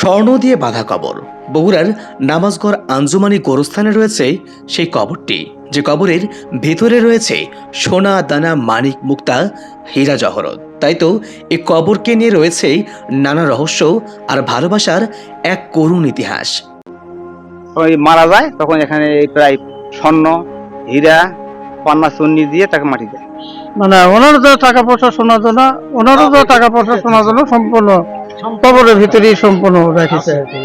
স্বর্ণ দিয়ে বাঁধা কবর। বগুড়ার নামাজগড় আঞ্জুমানি গোরস্থানে রয়েছে সেই কবরটি। যে কবরের ভেতরে রয়েছে সোনা দানা মানিক মুক্তা হীরা জহরত। তাই তো এই কবরকে নিয়ে রয়েছে নানা রহস্য আর ভালোবাসার এক করুণ ইতিহাস। ওই মারা যায় তখন এখানে এই প্রায় স্বর্ণ হীরা পান্না চন্নি দিয়ে তাকে মাটি দেয়। মানে ওনার যা টাকা পয়সা শোনার জন্য ওনারও যা টাকা পয়সা শোনার জন্য সম্পূর্ণ কবরের ভিতরেই সম্পূর্ণ রেখেছে আর কি।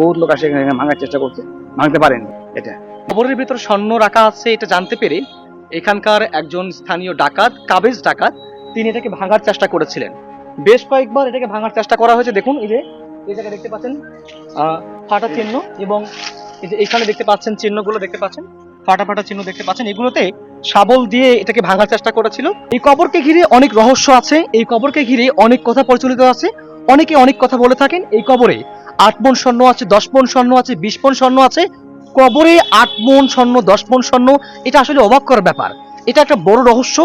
বহুত লোক আসে এখানে ভাঙার চেষ্টা করছে ভাঙতে পারেনি এটা। কবরের ভিতর স্বর্ণ রাখা আছে এটা জানতে পেরে এখানকার একজন স্থানীয় ডাকাত কাবেজ ডাকাত তিনি এটাকে ভাঙার চেষ্টা করেছিলেন। বেশ কয়েকবার এটাকে ভাঙার চেষ্টা করা হয়েছে। দেখুন এই যে এই জায়গায় দেখতে পাচ্ছেন আহ, ফাটা চিহ্ন এবং এই যে এখানে দেখতে পাচ্ছেন চিহ্নগুলো দেখতে পাচ্ছেন? ফাটা ফাটা চিহ্ন দেখতে পাচ্ছেন। এগুলোতে শাবল দিয়ে এটাকে ভাঙার চেষ্টা করেছিল। এই কবরকে ঘিরে অনেক রহস্য আছে এই কবরকে ঘিরে অনেক কথা প্রচলিত আছে। অনেকে অনেক কথা বলে থাকেন, এই কবরে আট মন স্বর্ণ আছে, দশ মন স্বর্ণ আছে, বিশ মন স্বর্ণ আছে, কবরে আট মন স্বর্ণ, দশ মন স্বর্ণ, এটা আসলে অবাক করার ব্যাপার। এটা একটা বড় রহস্য।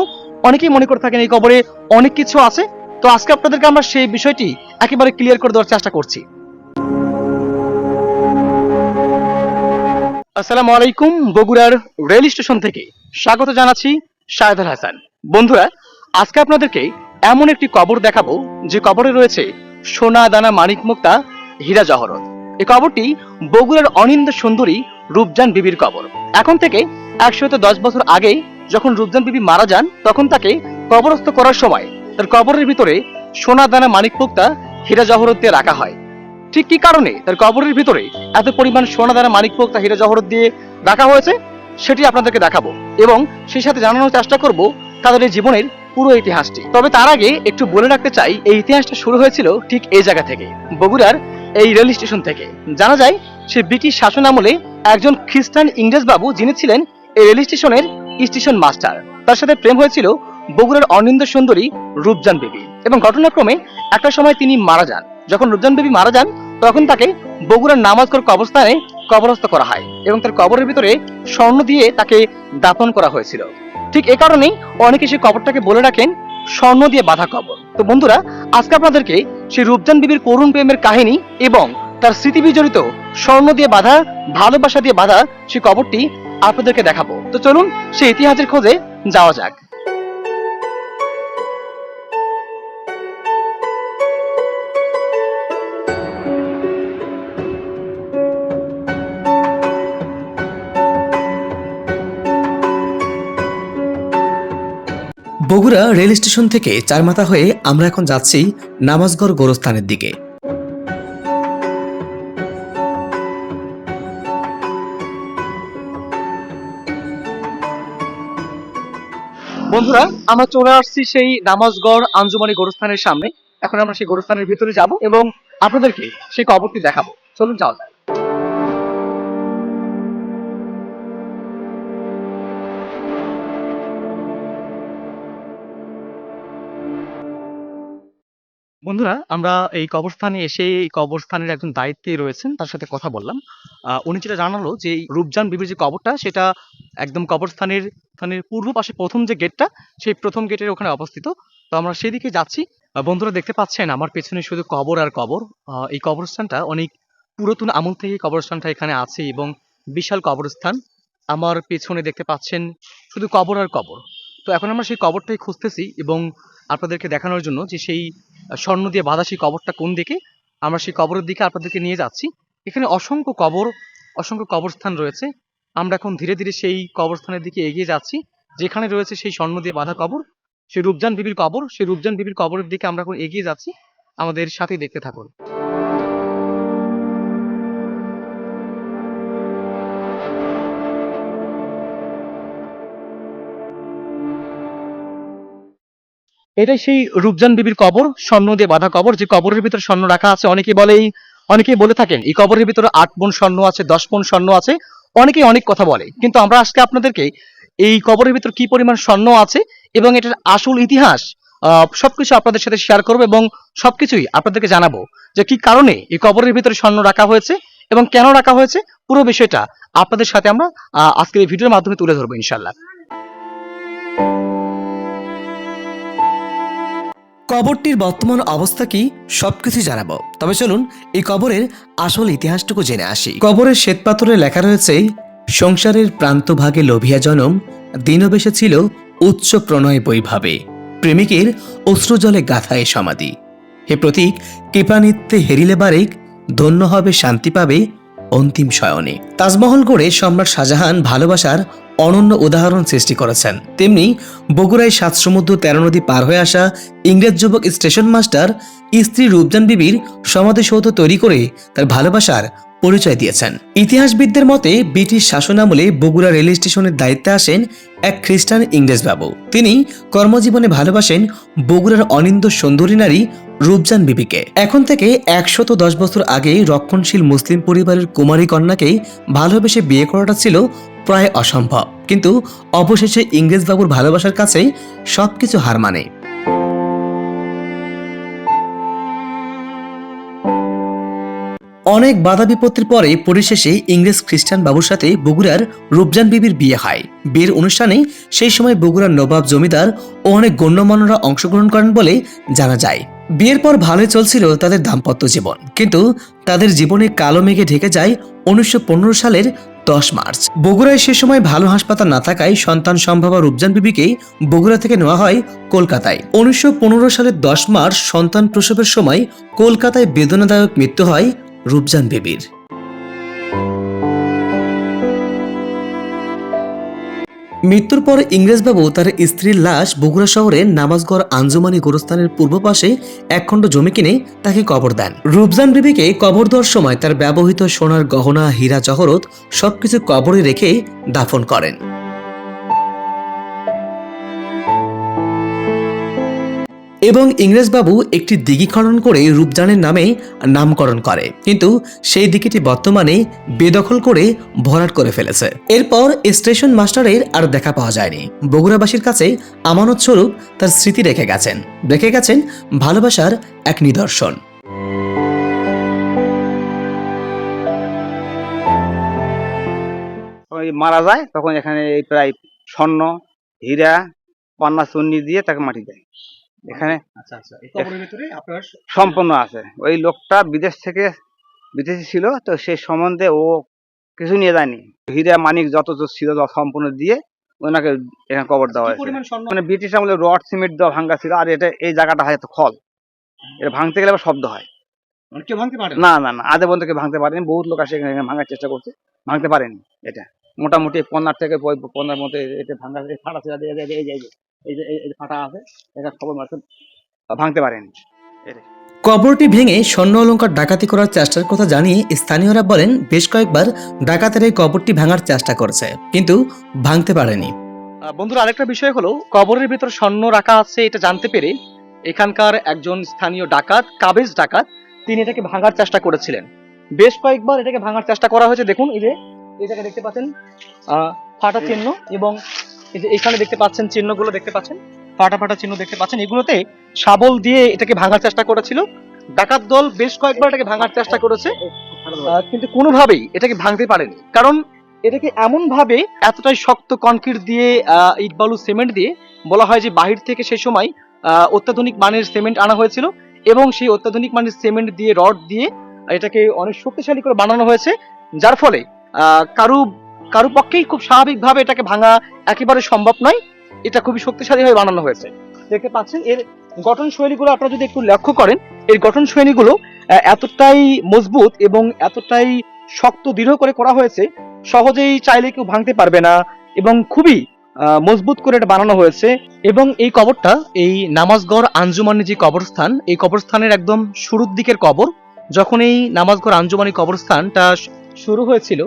অনেকেই মনে করে থাকেন এই কবরে অনেক কিছু আছে। তো আজকে আপনাদেরকে আমরা সেই বিষয়টি একেবারে ক্লিয়ার করে দেওয়ার চেষ্টা করছি। আসসালামু আলাইকুম, বগুড়ার রেল স্টেশন থেকে স্বাগত জানাচ্ছি শাহেদুল হাসান। বন্ধুরা, আজকে আপনাদেরকে এমন একটি কবর দেখাবো, যে কবরে রয়েছে সোনা দানা মানিক মুক্তা হীরা জহরত। এই কবরটি বগুড়ার অনিন্দ সুন্দরী রূপজান বিবির কবর। এখন থেকে একশত দশ বছর আগে যখন রূপজান বিবি মারা যান, তখন তাকে কবরস্থ করার সময় তার কবরের ভিতরে সোনা দানা মানিক মুক্তা হীরা জহরত দিয়ে রাখা হয়। ঠিক কি কারণে তার কবরের ভিতরে এত পরিমাণ সোনা দানা মানিক মুক্তা হীরা জহরত দিয়ে রাখা হয়েছে, সেটি আপনাদেরকে দেখাবো এবং সেই সাথে জানানোর চেষ্টা করব তাদের জীবনের পুরো ইতিহাসটি। তবে তার আগে একটু বলে রাখতে চাই, এই ইতিহাসটা শুরু হয়েছিল ঠিক এই জায়গা থেকে, বগুড়ার এই রেল স্টেশন থেকে। জানা যায়, সে ব্রিটিশ শাসন আমলে একজন খ্রিস্টান ইংরেজ বাবু যিনি ছিলেন এই রেল স্টেশনের স্টেশন মাস্টার। তার সাথে প্রেম হয়েছিল বগুড়ার অনিন্দ সুন্দরী রূপজান দেবী এবং ঘটনাক্রমে একটা সময় তিনি মারা যান। যখন রূপজান দেবী মারা যান, তখন তাকে বগুড়ার নামাজগড় কবরস্থানে কবরস্থ করা হয় এবং তার কবরের ভিতরে স্বর্ণ দিয়ে তাকে দাপন করা হয়েছিল। ঠিক এ কারণেই অনেকে সেই কবরটাকে বলে রাখেন স্বর্ণ দিয়ে বাঁধা কবর। তো বন্ধুরা, আজকে আপনাদেরকে সেই রূপজান বিবির করুণ প্রেমের কাহিনী এবং তার স্মৃতি বিজড়িত স্বর্ণ দিয়ে বাঁধা, ভালোবাসা দিয়ে বাঁধা সেই কবরটি আপনাদেরকে দেখাবো। তো চলুন সেই ইতিহাসের খোঁজে যাওয়া যাক। বগুড়া রেল স্টেশন থেকে চারমাথা হয়ে আমরা এখন যাচ্ছি নামাজগড় গোরস্থানের দিকে। বন্ধুরা, আমরা চলে আসছি সেই নামাজগড় আঞ্জুমানি গোরস্থানের সামনে। এখন আমরা সেই গোরস্থানের ভিতরে যাব এবং আপনাদেরকে সেই কবরটি দেখাবো। চলুন যাওয়া যাক। বন্ধুরা, আমরা এই কবরস্থানে এসে এই কবরস্থানের একজন দায়িত্বে রয়েছেন, তার সাথে কথা বললাম। উনি যেটা জানালো যে রূপজান বিবির যে কবরটা, সেটা একদম কবরস্থানের, স্থানের পূর্ব পাশে প্রথম যে গেটটা, সেই প্রথম গেটের ওখানে অবস্থিত। তো আমরা সেদিকে যাচ্ছি। বন্ধুরা দেখতে পাচ্ছেন, আমার পেছনে শুধু কবর আর কবর। এই কবরস্থানটা অনেক পুরাতন আমল থেকে কবরস্থানটা এখানে আছে এবং বিশাল কবরস্থান। আমার পেছনে দেখতে পাচ্ছেন শুধু কবর আর কবর। তো এখন আমরা সেই কবরটাই খুঁজতেছি এবং আপনাদেরকে দেখানোর জন্য যে সেই স্বর্ণ দিয়ে বাঁধা সেই কবরটা কোন দিকে? আমরা সেই কবরের দিকে আপনাদেরকে নিয়ে যাচ্ছি। এখানে অসংখ্য কবর, অসংখ্য কবরস্থান রয়েছে। আমরা এখন ধীরে ধীরে সেই কবরস্থানের দিকে এগিয়ে যাচ্ছি। যেখানে রয়েছে সেই স্বর্ণ দিয়ে বাঁধা কবর, সেই রূপজান বিবির কবর, সেই রূপজান বিবির কবরের দিকে আমরা এখন এগিয়ে যাচ্ছি। আমাদের সাথেই দেখতে থাকুন। এটাই সেই রূপজান বিবির কবর, স্বর্ণ দিয়ে বাঁধা কবর, যে কবরের ভিতরে স্বর্ণ রাখা আছে। অনেকে বলেই অনেকেই বলে থাকেন, এই কবরের ভিতরে আট মন স্বর্ণ আছে, দশ মন স্বর্ণ আছে। অনেকেই অনেক কথা বলে। কিন্তু আমরা আজকে আপনাদেরকে এই কবরের ভিতর কি পরিমাণ স্বর্ণ আছে এবং এটার আসল ইতিহাস সবকিছু আপনাদের সাথে শেয়ার করব এবং সবকিছুই আপনাদেরকে জানাব যে কি কারণে এই কবরের ভিতরে স্বর্ণ রাখা হয়েছে এবং কেন রাখা হয়েছে, পুরো বিষয়টা আপনাদের সাথে আমরা আজকের এই ভিডিওর মাধ্যমে তুলে ধরবো ইনশাল্লাহ কবরটির বর্তমান অবস্থা কি, সবকিছু জানাব। তবে চলুন এই কবরের আসল ইতিহাসটুকু জেনে আসি। কবরের শ্বেতপাথরে লেখা রয়েছে, সংসারের প্রান্তভাগে লোভিয়া জনম, দিনবেশে ছিল উচ্চ প্রণয় বৈভাবে। প্রেমিকের অশ্রুজলে গাথা এ সমাধি। হে প্রতীক, কৃপানিত্যে হেরিলে বারেক, ধন্য হবে, শান্তি পাবে অন্তিম শয়নে। তাজমহল গড়ে সম্রাট শাহজাহান ভালোবাসার অনন্য উদাহরণ সৃষ্টি করেছেন। তেমনি বগুড়ায় সাত সমুদ্র, তেরো নদী পার হয়ে আসা ইংরেজ যুবক স্টেশন মাস্টার স্ত্রী রূপজান বিবির সমাধিসৌধ তৈরি করে তার ভালোবাসার পরিচয় দিয়েছেন। ইতিহাসবিদদের মতে, ব্রিটিশ শাসনামলে বগুড়া রেল স্টেশনের দায়িত্বে আসেন এক খ্রিস্টান ইংরেজ বাবু তিনি কর্মজীবনে ভালোবাসেন বগুড়ার অনিন্দ সুন্দরী নারী রূপজান বিবিকে। এখন থেকে একশত দশ বছর আগে রক্ষণশীল মুসলিম পরিবারের কুমারী কন্যাকে ভালোবেসে বিয়ে করাটা ছিল প্রায় অসম্ভব। কিন্তু অবশেষে ইংরেজ বাবুর ভালোবাসার কাছে সবকিছু হার মানে। অনেক বাধা বিপত্তির পরে পরিশেষে ইংরেজ খ্রিস্টান বাবুর সাথে বগুড়ার রূপজান বিবির বিয়ে হয়। বিয়ের অনুষ্ঠানে সেই সময় বগুড়ার নবাব জমিদার ও অনেক গণ্যমান্যরা অংশগ্রহণ করেন বলে জানা যায়। বিয়ের পর ভালোই চলছিল তাদের দাম্পত্য জীবন। কিন্তু তাদের জীবনে কালো মেঘে ঢেকে যায় উনিশশো পনেরো সালের দশ মার্চ। বগুড়ায় সে সময় ভালো হাসপাতাল না থাকায় সন্তান সম্ভাবা রূপজান বিবিকে বগুড়া থেকে নেওয়া হয় কলকাতায়। উনিশশো পনেরো সালের দশ মার্চ সন্তান প্রসবের সময় কলকাতায় বেদনাদায়ক মৃত্যু হয় রূপজান বেবির। মৃত্যুর পর ইংরেজবাবু তার স্ত্রীর লাশ বগুড়া শহরের নামাজগড় আঞ্জুমানি গোরস্থানের পূর্ব পাশে একখণ্ড জমি কিনে তাকে কবর দেন। রূপজান বিবিকে কবর দেওয়ার সময় তার ব্যবহৃত সোনার গহনা, হীরা, জহরত সবকিছু কবরে রেখে দাফন করেন। এবং ইংরেজবাবু একটি দিঘি করে রূপজানের নামে নামকরণ করে। কিন্তু সেই দিঘিটি বর্তমানে বেদখল করে ভরাট করে ফেলেছে। এরপর স্টেশন মাস্টারের আর দেখা পাওয়া যায়নি। বগুড়াবাসীর কাছে আমানত স্বরূপ তার স্মৃতি রেখে গেছেন। রেখে গেছেন ভালোবাসার এক নিদর্শন। মারা যায়, তখন এখানে প্রায় স্বর্ণ, হীরা পান্না চুন্নি দিয়ে তাকে মাটি দেয়। এখানে আচ্ছা আচ্ছা। সম্পন্ন আছে। ওই লোকটা বিদেশ থেকে বিদেশি ছিল তো সেই সম্বন্ধে ও কিছু নিয়ে যায়নি। হীরা মানিক যত ছিল সম্পূর্ণ দিয়ে ওনাকে এখানে কবর দেওয়া হয়েছে। মানে ব্রিটিশ আমলে রড সিমেন্ট দেওয়া ভাঙ্গা ছিল আর এটা এই জায়গাটা হয়তো খল। এটা ভাঙতে গেলে আবার শব্দ হয়। মানে না? না না পর্যন্ত কেউ ভাঙতে পারেনি। বহুত লোক আসে এখানে ভাঙার চেষ্টা করছে। ভাঙতে পারেনি এটা। মোটামুটি পন্নার থেকে পন্নার মধ্যে এটা ভাঙা এই ফাটা ছিল এই যে- এই যে- এই যে- এই ফাটা আছে এটা খবর মারছে ভাঙতে পারেনি। এটা কবরটি ভেঙে স্বর্ণ অলঙ্কার ডাকাতি করার চেষ্টার কথা জানিয়ে স্থানীয়রা বলেন বেশ কয়েকবার ডাকাতের এই কবরটি ভাঙার চেষ্টা করেছে কিন্তু ভাঙতে পারেনি। আহ, বন্ধুরা আরেকটা বিষয় হলো কবরের ভিতর স্বর্ণ রাখা আছে এটা জানতে পেরে এখানকার একজন স্থানীয় ডাকাত কাবেজ ডাকাত তিনি এটাকে ভাঙার চেষ্টা করেছিলেন। বেশ কয়েকবার এটাকে ভাঙার চেষ্টা করা হয়েছে দেখুন এই যে জায়গায় দেখতে পাচ্ছেন ফাটা চিহ্ন এবং এই যে এখানে দেখতে পাচ্ছেন, চিহ্নগুলো দেখতে পাচ্ছেন, ফাটা ফাটা চিহ্ন দেখতে পাচ্ছেন। এগুলোতে শাবল দিয়ে এটাকে ভাঙার চেষ্টা করেছিল। ডাকাত দল বেশ কয়েকবার এটাকে ভাঙার চেষ্টা করেছে। কিন্তু কোনোভাবেই এটাকে ভাঙতে পারেনি। কারণ এটাকে এমন ভাবে এতটাই শক্ত কনক্রিট দিয়ে ইট বালু সিমেন্ট দিয়ে বলা হয় যে বাহির থেকে সেই সময় অত্যাধুনিক মানের সিমেন্ট আনা হয়েছিল এবং সেই অত্যাধুনিক মানের সিমেন্ট দিয়ে রড দিয়ে এটাকে অনেক শক্তিশালী করে বানানো হয়েছে। যার ফলে কারু কারু পক্ষেই খুব স্বাভাবিকভাবে এটাকে ভাঙা একেবারে সম্ভব নয়। এটা খুবই শক্তিশালী ভাবে বানানো হয়েছে। দেখতে পাচ্ছেন, এর গঠন শৈলীগুলো আপনারা যদি একটু লক্ষ্য করেন, এর গঠন শৈলীগুলো এতটাই মজবুত এবং এতটাই শক্ত, দৃঢ় করে করা হয়েছে, সহজেই চাইলে কেউ ভাঙতে পারবে না এবং খুবই মজবুত করে এটা বানানো হয়েছে। এবং এই কবরটা, এই নামাজগড় আঞ্জুমানি যে কবরস্থান, এই কবরস্থানের একদম শুরুর দিকের কবর, যখন এই নামাজগড় আঞ্জুমানি কবরস্থানটা শুরু হয়েছিল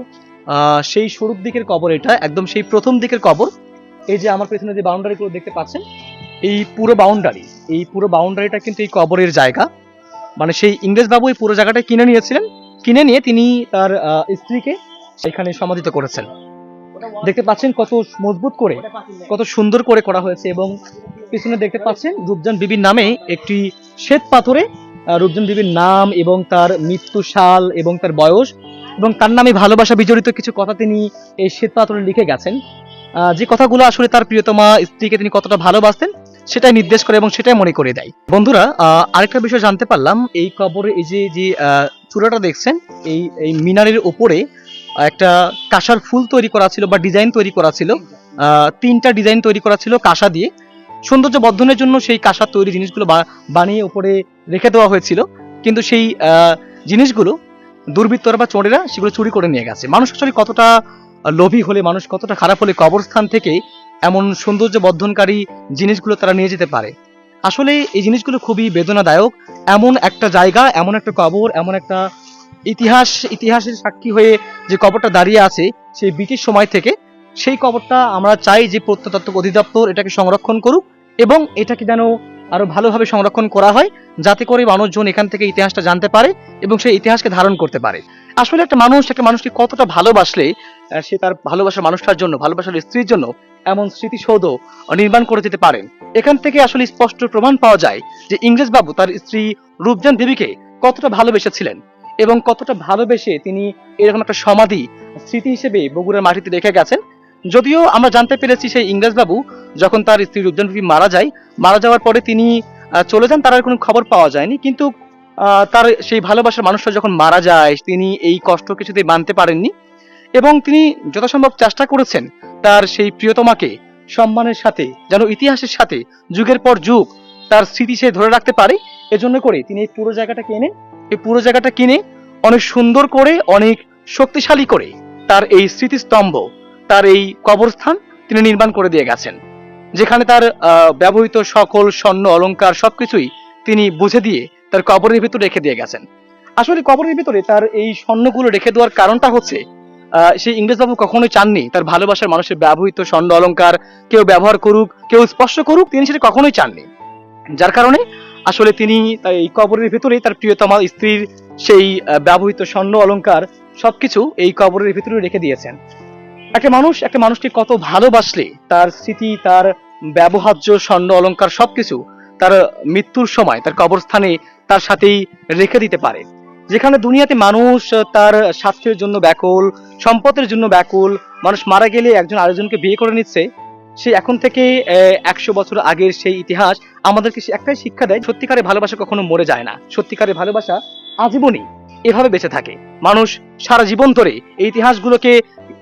সেই শুরুর দিকের কবর এটা, একদম সেই প্রথম দিকের কবর। এই যে আমার পেছনে যে বাউন্ডারি গুলো দেখতে পাচ্ছেন, এই পুরো বাউন্ডারি, এই পুরো বাউন্ডারিটা কিন্তু এই কবরের জায়গা। মানে সেই ইংরেজ বাবু এই পুরো জায়গাটা কিনে নিয়েছিলেন। কিনে নিয়ে তিনি তার স্ত্রীকে সেখানে সমাধিত করেছেন। দেখতে পাচ্ছেন কত মজবুত করে, কত সুন্দর করে করা হয়েছে এবং পিছনে দেখতে পাচ্ছেন রূপজান বিবির নামে একটি শ্বেত পাথরে রূপজান বিবির নাম এবং তার মৃত্যু সাল এবং তার বয়স এবং তার নামে ভালোবাসা বিজড়িত কিছু কথা তিনি এই শ্বেতপাথরে লিখে গেছেন। যে কথাগুলো আসলে তার প্রিয়তমা স্ত্রীকে তিনি কতটা ভালোবাসতেন, সেটাই নির্দেশ করে এবং সেটাই মনে করে দেয়। বন্ধুরা আরেকটা বিষয় জানতে পারলাম, এই কবরে এই যে যে চূড়াটা দেখছেন, এই এই মিনারের উপরে একটা কাঁসার ফুল তৈরি করা ছিল বা ডিজাইন তৈরি করা ছিল। তিনটা ডিজাইন তৈরি করা ছিল কাঁসা দিয়ে। সৌন্দর্য বর্ধনের জন্য সেই কাঁসার তৈরি জিনিসগুলো বানিয়ে উপরে রেখে দেওয়া হয়েছিল। কিন্তু সেই জিনিসগুলো দুর্বৃত্তরা বা চোরেরা সেগুলো চুরি করে নিয়ে গেছে। মানুষ আসলে কতটা লোভী হলে, মানুষ কতটা খারাপ হলে কবরস্থান থেকে এমন সৌন্দর্য বর্ধনকারী জিনিসগুলো তারা নিয়ে যেতে পারে? আসলে এই জিনিসগুলো খুবই বেদনাদায়ক। এমন একটা জায়গা, এমন একটা কবর, এমন একটা ইতিহাস, ইতিহাসের সাক্ষী হয়ে যে কবরটা দাঁড়িয়ে আছে, সেই ব্রিটিশ সময় থেকে সেই কবরটা আমরা চাই যে প্রত্নতত্ত্ব অধিদপ্তর এটাকে সংরক্ষণ করুক এবং এটাকে যেন আরও ভালোভাবে সংরক্ষণ করা হয় যাতে করে মানুষজন এখান থেকে ইতিহাসটা জানতে পারে এবং সেই ইতিহাসকে ধারণ করতে পারে। আসলে একটা মানুষ, একটা মানুষকে কতটা ভালোবাসলে সে তার ভালোবাসার মানুষটার জন্য, ভালোবাসার স্ত্রীর জন্য এমন স্মৃতিসৌধ নির্মাণ করে যেতে পারেন এখান থেকে আসলে স্পষ্ট প্রমাণ পাওয়া যায় যে ইংরেজ বাবু তার স্ত্রী রূপজান দেবীকে কতটা ভালোবেসেছিলেন এবং কতটা ভালোবেসে তিনি এরকম একটা সমাধি স্মৃতি হিসেবে বগুড়ার মাটিতে রেখে গেছেন। যদিও আমরা জানতে পেরেছি সেই ইংরেজ বাবু যখন তার স্ত্রী রূপজান দেবী মারা যায় মারা যাওয়ার পরে তিনি চলে যান, তার আর কোনো খবর পাওয়া যায়নি। কিন্তু তার সেই ভালোবাসার মানুষটা যখন মারা যায়, তিনি এই কষ্ট কিছুতেই মানতে পারেননি। এবং তিনি যথাসম্ভব চেষ্টা করেছেন তার সেই প্রিয়তমাকে সম্মানের সাথে, যেন ইতিহাসের সাথে, যুগের পর যুগ তার স্মৃতি সে ধরে রাখতে পারে। এজন্য করে তিনি এই পুরো জায়গাটা কিনে, এই পুরো জায়গাটা কিনে অনেক সুন্দর করে, অনেক শক্তিশালী করে তার এই স্মৃতিস্তম্ভ, তার এই কবরস্থান তিনি নির্মাণ করে দিয়ে গেছেন। যেখানে তার ব্যবহৃত সকল স্বর্ণ, অলংকার সবকিছুই তিনি বুঝে দিয়ে তার কবরের ভিতরে রেখে দিয়ে গেছেন। আসলে কবরের ভিতরে তার এই স্বর্ণগুলো রেখে দেওয়ার কারণটা হচ্ছে সেই ইংরেজবাবু কখনোই চাননি তার ভালোবাসার মানুষের ব্যবহৃত স্বর্ণ, অলংকার কেউ ব্যবহার করুক, কেউ স্পর্শ করুক, তিনি সেটা কখনোই চাননি। যার কারণে আসলে তিনি এই কবরের ভিতরেই তার প্রিয়তমা স্ত্রীর সেই ব্যবহৃত স্বর্ণ, অলংকার সবকিছু এই কবরের ভিতরে রেখে দিয়েছেন। একটা মানুষ, একটা মানুষকে কত ভালোবাসলে, তার স্মৃতি, তার ব্যবহার্য স্বর্ণ, অলংকার সবকিছু তার মৃত্যুর সময়, তার কবরস্থানে তার সাথেই রেখে দিতে পারে। যেখানে দুনিয়াতে মানুষ তার স্বাস্থ্যের জন্য ব্যাকুল, সম্পদের জন্য ব্যাকুল, মানুষ মারা গেলে একজন আরেকজনকে বিয়ে করে নিচ্ছে, সে এখন থেকে একশো বছর আগের সেই ইতিহাস আমাদেরকে সে একটাই শিক্ষা দেয় সত্যিকারের ভালোবাসা কখনো মরে যায় না। সত্যিকারের ভালোবাসা আজীবনই এভাবে বেঁচে থাকে। মানুষ সারা জীবন ধরে এই ইতিহাসগুলোকে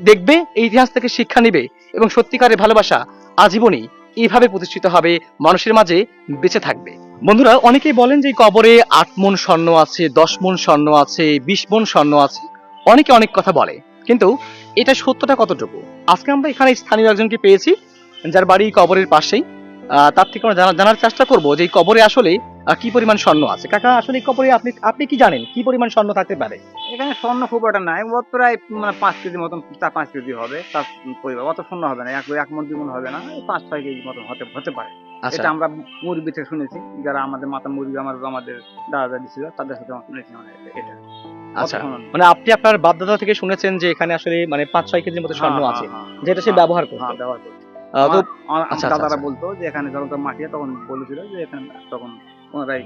দেখবে এই ইতিহাস থেকে শিক্ষা নেবে এবং সত্যিকারের ভালোবাসা আজীবনই এইভাবে প্রতিষ্ঠিত হবে, মানুষের মাঝে বেঁচে থাকবে। বন্ধুরা, অনেকেই বলেন যে কবরে আট মন স্বর্ণ আছে, দশ মন স্বর্ণ আছে, বিশ মন স্বর্ণ আছে। অনেকে অনেক কথা বলে, কিন্তু এটা সত্যটা কতটুকু? আজকে আমরা এখানে স্থানীয় একজনকে পেয়েছি, যার বাড়ি কবরের পাশেই। তার থেকে আমরা জানার চেষ্টা করব যে কবরে আসলে কি পরিমাণ স্বর্ণ আছে? কাকা আসলে কবরে আপনি আপনি কি জানেন? কি পরিমাণ স্বর্ণ থাকতে পারে? এখানে স্বর্ণ খুব একটা নাই। ও প্রায় মানে পাঁচ কেজি মতন চার পাঁচ কেজি হবে। তার পরিবার অত স্বর্ণ হবে না। এক এক মন দুই মন হবে না। পাঁচ ছয় কেজি মতন হতে হতে পারে। আচ্ছা। এটা আমরা মুরব্বী থেকে শুনেছি। যারা আমাদের মাতা মুরব্বী আমার আমাদের দাদা দাদি ছিল তাদের সাথে শুনেছি মানে এটা। আচ্ছা। মানে আপনি আপনার বাপদাদা থেকে শুনেছেন যে এখানে আসলে মানে পাঁচ ছয় কেজির মতো স্বর্ণ হ্যাঁ, আছে হ্যাঁ, হ্যাঁ। যেটা সে ব্যবহার করতো। ব্যবহার করতো। আমার আচ্ছা, দাদারা আচ্ছা। বলতো যে এখানে যখন তো মাটি তখন বলেছিল যে এখানে তখন ওনারাই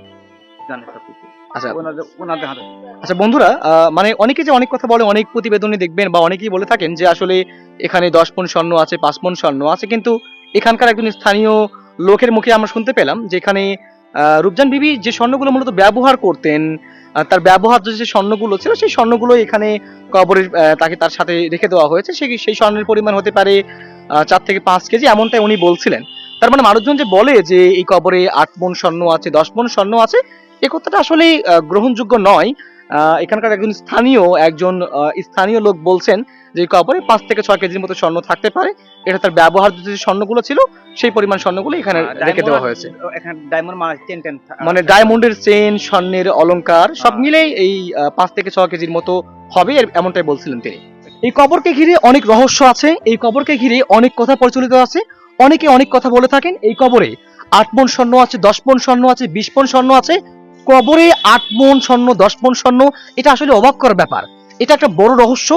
জানে সবকিছু। আচ্ছা। ওনাদের ওনাদের হাতে। আচ্ছা বন্ধুরা মানে অনেকে যে অনেক কথা বলে অনেক প্রতিবেদনে দেখবেন বা অনেকেই বলে থাকেন যে আসলে এখানে দশ পন স্বর্ণ আছে পাঁচ পন স্বর্ণ আছে কিন্তু এখানকার একজন স্থানীয় লোকের মুখে আমরা শুনতে পেলাম যে এখানে আহ, রূপজান বিবি যে স্বর্ণগুলো মূলত ব্যবহার করতেন তার ব্যবহার যে স্বর্ণগুলো ছিল সেই স্বর্ণগুলো এখানে কবরের তাকে তার সাথে রেখে দেওয়া হয়েছে। সেই সেই স্বর্ণের পরিমাণ হতে পারে আহ, চার থেকে পাঁচ কেজি এমনটাই উনি বলছিলেন। তার মানে মানুষজন যে বলে যে এই কবরে আট মন স্বর্ণ আছে দশ মন স্বর্ণ আছে এ কথাটা আসলে গ্রহণযোগ্য নয়। এখানকার একজন স্থানীয় একজন স্থানীয় লোক বলছেন যে কবরে পাঁচ থেকে ছয় কেজির মতো স্বর্ণ থাকতে পারে। এটা তার ব্যবহার যে স্বর্ণগুলো ছিল সেই পরিমাণ স্বর্ণগুলো এখানে রেখে দেওয়া হয়েছে। মানে ডায়মন্ডের চেন স্বর্ণের অলংকার সব। মিলে এই পাঁচ থেকে ছয় কেজির মতো হবে এমনটাই বলছিলেন তিনি। এই কবরকে ঘিরে অনেক রহস্য আছে এই কবরকে ঘিরে অনেক কথা প্রচলিত আছে। অনেকে অনেক কথা বলে থাকেন এই কবরে। আট মন স্বর্ণ আছে দশ মন স্বর্ণ আছে বিশ মন স্বর্ণ আছে। কবরে আট মন স্বর্ণ দশ মন স্বর্ণ এটা আসলে অবাক করার ব্যাপার। এটা একটা বড় রহস্য।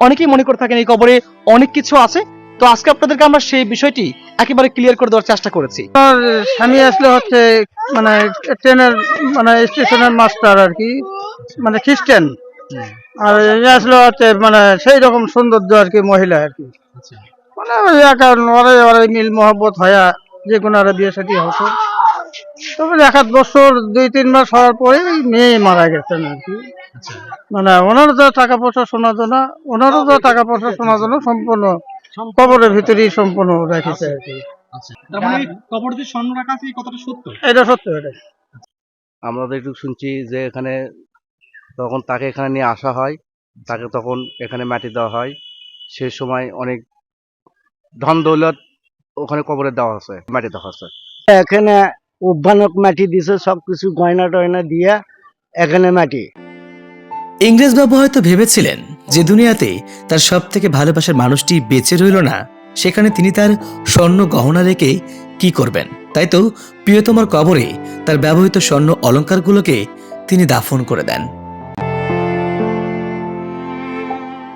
অনেকেই মনে করে থাকেন এই কবরে অনেক কিছু আছে। তো আজকে আপনাদেরকে আমরা সেই বিষয়টি একেবারে ক্লিয়ার করে দেওয়ার চেষ্টা করেছি। আমার স্বামী আসলে হচ্ছে মানে ট্রেনের মানে স্টেশনের মাস্টার আর কি মানে খ্রিস্টান। আর আসলে হচ্ছে মানে সেই রকম সৌন্দর্য আর কি মহিলা আর কি। মানে ওই একা ওরাই ওরাই মিল মহব্বত হয়া যে কোনো একটা বিয়ে শাদী হতো। তবে এক আধ বছর দুই তিন মাস হওয়ার পরে মেয়ে মারা গেছেন আর কি। মানে ওনারও যা টাকা পয়সা শোনা না ওনারও যা টাকা পয়সা শোনা না সম্পূর্ণ কবরের ভিতরেই সম্পূর্ণ রেখেছে আর কি। তার মানে এটা সত্য এটা। আমরা তো একটু শুনছি যে এখানে তখন তাকে এখানে নিয়ে আসা হয়। তাকে তখন এখানে মাটি দেওয়া হয়। সে সময় অনেক ধন দৌলত ওখানে কবরে দেওয়া আছে মাটি দেওয়া আছে। এখানে উদ্ভানক মাটি দিছে সবকিছু গয়না টয়না দিয়া এখানে মাটি। ইংরেজ বাবু হয়তো ভেবেছিলেন যে দুনিয়াতে তার সব থেকে ভালোবাসার মানুষটি বেঁচে রইল না সেখানে তিনি তার স্বর্ণ গহনা রেখে কি করবেন? তাই তো প্রিয়তমার কবরে তার ব্যবহৃত স্বর্ণ অলংকারগুলোকে তিনি দাফন করে দেন।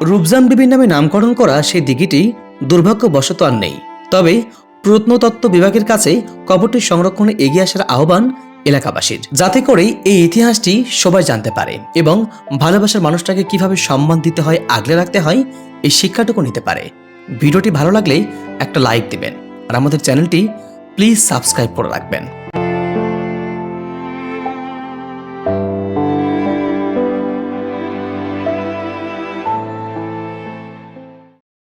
রূপজান বিবির নামে নামকরণ করা সেই দিঘিটি দুর্ভাগ্যবশত আর নেই। তবে প্রত্নতত্ত্ব বিভাগের কাছে কবরটি সংরক্ষণে এগিয়ে আসার আহ্বান এলাকাবাসীর। যাতে করে এই ইতিহাসটি সবাই জানতে পারে এবং ভালোবাসার মানুষটাকে কীভাবে সম্মান দিতে হয়, আগলে রাখতে হয়, এই শিক্ষাটুকু নিতে পারে। ভিডিওটি ভালো লাগলে একটা লাইক দিবেন। আর আমাদের চ্যানেলটি প্লিজ সাবস্ক্রাইব করে রাখবেন।